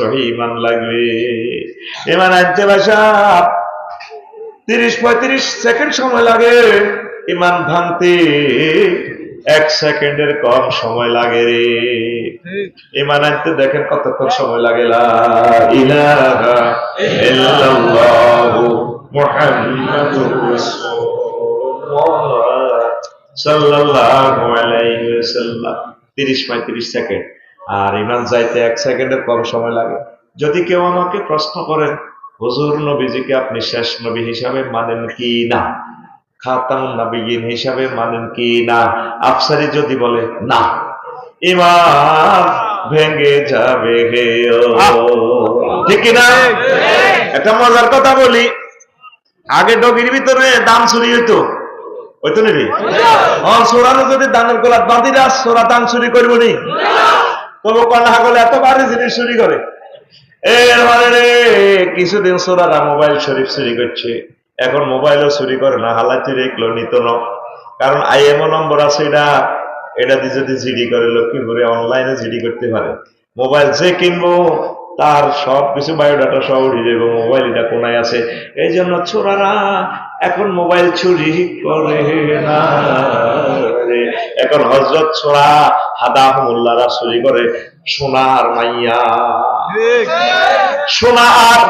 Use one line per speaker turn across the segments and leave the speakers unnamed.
ইমান লাগবে। ইমান আনতে বাসা তিরিশ পঁয়ত্রিশ সেকেন্ড সময় লাগে ইমান ভাঙতে। এক সেকেন্ডের কম সময় লাগে রে। ইমান আনতে দেখেন কতক্ষণ সময় লাগে। 30 35 সেকেন্ড। আর ইমান যাইতে এক সেকেন্ডের কম সময় লাগে। যদি কেউ আমাকে প্রশ্ন করেন হুজুর নবীজিকে আপনি শেষ নবী হিসাবে মানেন কি না? খাতাম নবীন হিসাবে মানেন কি না? আফসারি যদি বলে না। ইমান ভেঙে যাবে হে ঠিক না? একটা মজার কথা বলি। আগে ডগির ভিতরে দাম চুরি হইতো। হইতো নাকি? হ্যাঁ সোরানো যদি দানের গোলাপ বাঁধিরা সোরা দান চুরি করব নি? কন্যা গলে এত ভারী জিনিস চুরি করে। এর রে, কিছুদিন সোরারা মোবাইল শরীফ চুরি করছে। এখন মোবাইলও চুরি করে না হালাচি রেখলো নিত ন। কারণ আইএমও নম্বর আছে এটা এটা দিয়ে যদি জিডি করে, লক্ষ্মীপুরে অনলাইনে জিডি করতে পারে। মোবাইল যে কিনবো, তার সব কিছু বায়োডাটা সব উঠে যাবে মোবাইল এটা কোনায় আছে। এই জন্য ছোড়ারা এখন মোবাইল চুরি করে না। এখন হজরত ছোড়া হাদা মোল্লারা চুরি করে সোনার মাইয়া। সোনা আর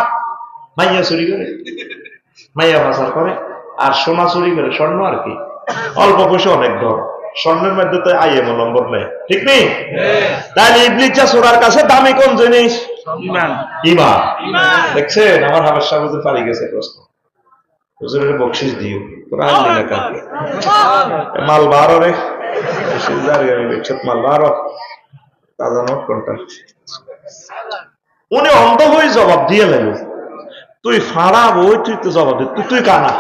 মাইয়া চুরি করে। মাইয়া পাচার করে। আর সোনা চুরি করে স্বর্ণ আর কি। অল্প পয়সা অনেক ধর স্বর্ণের মধ্যে তো আইএমও নম্বর নেই। ঠিক নেই তাহলে ইবলিচা সোনার কাছে দামি কোন জিনিস? ইমান দেখছেন? আমার হাবের সাহেব পারি গেছে প্রশ্ন। হুজুরের বকশিস দিও। কাকে মাল বারো রে। তাজা নোট উনি অন্ধ হয়ে জবাব দিয়ে লাগল তুই ফাড়া বই, তুই তো জবাব দে, তুই তুই কানা।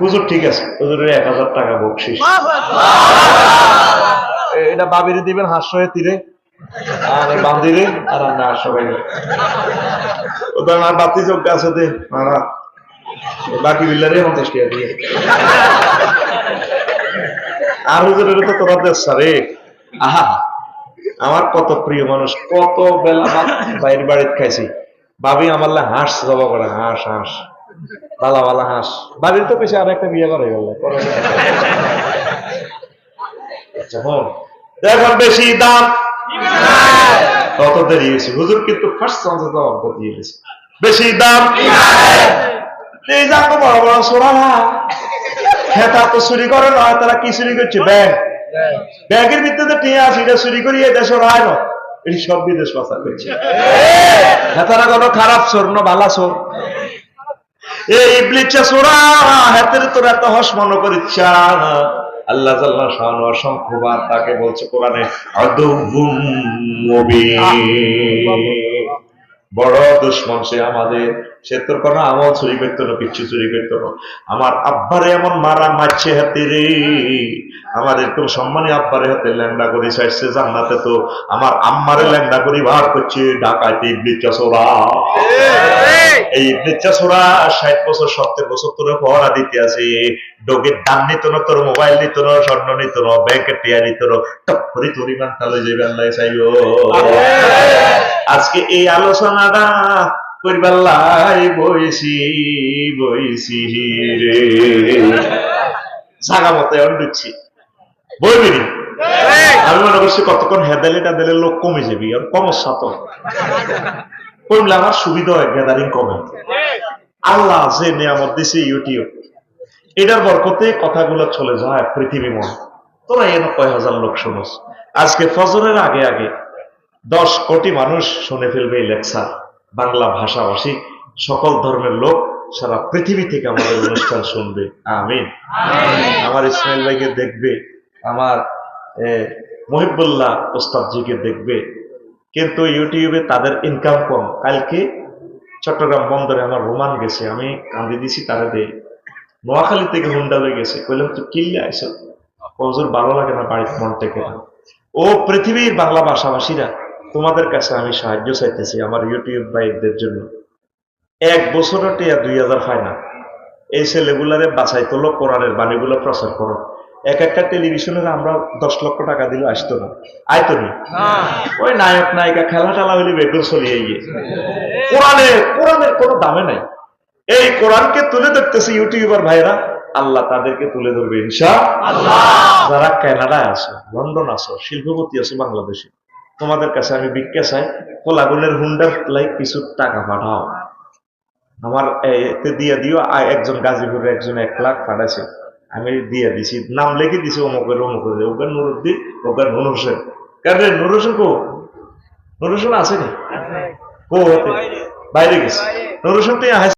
হুজুর, ঠিক আছে। হুজুরের এক হাজার টাকা বকশিস। এটা বাবিরে দিবেন হাস্য তীরে। আর বান্দিরে, আর না সবাই। ওদের বাতি যোগ্য আছে দে, মারা। বাকি বিল্লারে দিয়ে আর হুজুরের তো তোরা দেশ আহা। আমার কত প্রিয় মানুষ, কত বেলা বাইরে বাড়িতে খাইছি। ভাবি আমার হাঁস, জবা করে হাঁস হাঁস। বালা বালা হাঁস। বাড়ির তো পেছে আর একটা বিয়ে করে গেল। যখন বেশি দাম। কত দেরি হয়েছে। হুজুর কিন্তু ফার্স্ট চান্সে জবাব দিয়ে বেশি দাম। এই যাক বড় বড় সোনা খেতা তো চুরি করে না, তারা কি চুরি করছে? ব্যাগ। ব্যাগের ভিতরে টিয়া আছে, এটা চুরি করি, এই দেশের আয় না। এটি সব বিদেশ পাচার করছে। হেতারা কোনো খারাপ চোর না ভালা চোর। এই ইবলিচা চোরা, হাতের তোর এত হস মনে করিচ্ছা। আল্লাহ জাল্লাহ শাহানু অসংখ্যবার তাকে বলছে কোরআনে বড় দুশ্মন সে আমাদের। সে তোর কোনো আমল চুরি করতো না কিচ্ছু চুরি করতো না। আমার আব্বারে এমন মারা মারছে হাতে রে আমার এরকম সম্মানী আব্বারে হাতে ল্যাংডা করে চাইছে জান্নাতে তো। আমার আম্মারে ল্যাংডা করে বার করছে ডাকাইতে ইবলিচা সোরা এই ইবলিচা সোরা ষাট বছর সত্তর বছর তোর পহরা দিতে আছে। ডোগের দাম নিত না তোর মোবাইল নিত না স্বর্ণ নিত না ব্যাংকের টিয়া নিত না। টপ করে তোর ইমান তাহলে যাবে আল্লাহ। চাইব আজকে এই আলোচনাটা করবার লাই বইছি বইছি রে বইবি আমি মনে করছি কতক্ষণ লোক কমে যাবি, আর করলে আমার সুবিধা হয় গ্যাদারিং কমে। আল্লাহ যে নিয়ামত দিছে ইউটিউব এটার বরকতে কথাগুলো চলে যায় পৃথিবী মন। তোরা এন কয় হাজার লোক শুনোস। আজকে ফজরের আগে আগে দশ কোটি মানুষ শুনে ফেলবে এই লেকচার। বাংলা ভাষাভাষী সকল ধর্মের লোক সারা পৃথিবী থেকে আমাদের অনুষ্ঠান শুনবে। আমিন। আমার ইসমাইল ভাইকে দেখবে আমার মহিবুল্লাহ ওস্তাদজিকে দেখবে। কিন্তু ইউটিউবে তাদের ইনকাম কম। কালকে চট্টগ্রাম বন্দরে আমার রোমান গেছে আমি কান্দি দিছি তারা দেই নোয়াখালী থেকে হুন্ডা হয়ে গেছে। কইলাম তুই কিনলে আইস হজুর ভালো লাগে না বাড়ির মন থেকে ও পৃথিবীর বাংলা ভাষাভাষীরা তোমাদের কাছে আমি সাহায্য চাইতেছি আমার ইউটিউব ভাইদের জন্য। এক বছরের টিয়া দুই হাজার হয় না। এই ছেলেগুলারে বাছাই তোলো কোরআনের বাণীগুলো প্রচার করো। এক একটা টেলিভিশনের আমরা দশ লক্ষ টাকা দিলে আসতো না। আইতো নি? ওই নায়ক নায়িকা খেলা টেলা হইলে বেগুন চলিয়ে গিয়ে কোরআনে কোরআনের কোনো দামে নাই। এই কোরআনকে তুলে ধরতেছে ইউটিউবার ভাইরা। আল্লাহ তাদেরকে তুলে ধরবে ইনশা যারা কানাডায় আছো লন্ডন আছো শিল্পপতি আছো বাংলাদেশে। তোমাদের কাছে আমি ভিক্ষা চাই। কোলাগুনের হুন্ডার লাই কিছু টাকা পাঠাও। আমার এতে দিয়ে দিও একজন গাজীপুরের একজন এক লাখ পাঠাইছে। আমি দিয়ে দিছি নাম লিখে দিছি অমুকের অমুকের ওকে নুরুদ্দিন ওকে নুর হোসেন। রে, নুর হোসেন কো? নুর হোসেন আছে নি? কো বাইরে গেছে। নুর হোসেন তো